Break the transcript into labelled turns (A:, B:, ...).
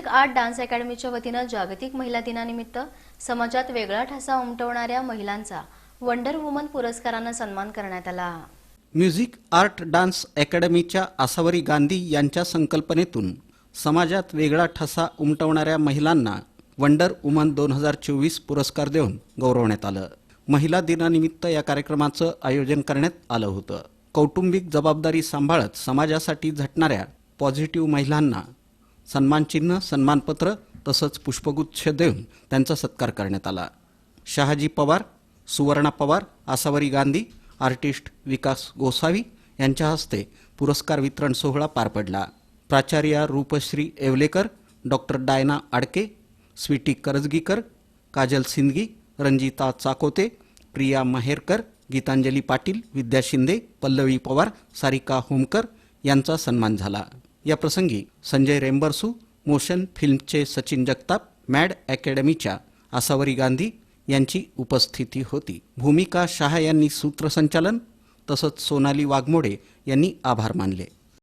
A: Music art dance अकॅडमीच्या वतीनं जागतिक महिला दिनानिमित्त समाजात वेगळा ठसा उमटवणाऱ्या महिलांचा वंडर वुमन पुरस्कारानं सन्मान करण्यात आला.
B: म्युझिक आर्ट डान्स अकॅडमीच्या आसावरी गांधी यांच्या संकल्पनेतून समाजात वेगळा ठसा उमटवणाऱ्या महिलांना वंडर वुमन दोन हजार चोवीस पुरस्कार देऊन गौरवण्यात आलं. महिला दिनानिमित्त या कार्यक्रमाचं आयोजन करण्यात आलं होतं. कौटुंबिक जबाबदारी सांभाळत समाजासाठी झटणाऱ्या पॉझिटिव्ह महिलांना सन्मानचिन्ह सन्मानपत्र तसंच पुष्पगुच्छ देऊन त्यांचा सत्कार करण्यात आला. शहाजी पवार सुवर्णा पवार आसावरी गांधी आर्टिस्ट विकास गोसावी यांच्या हस्ते पुरस्कार वितरण सोहळा पार पडला. प्राचार्या Rupashri Yevalekar doctor Diana Adke Sweety Karajgikar Kajal Sindgi Ranjita Chakote Priya Maherkar Gitanjali Patil Vidya Shinde Pallavi Pawar Sarika Homkar यांचा सन्मान झाला. या प्रसंगी संजय रेंबरसू मोशन फिल्मचे सचिन जगताप मॅड अकॅडमीच्या आसावरी गांधी यांची उपस्थिती होती. भूमिका शहा यांनी सूत्रसंचालन तसंच सोनाली वाघमोडे यांनी आभार मानले.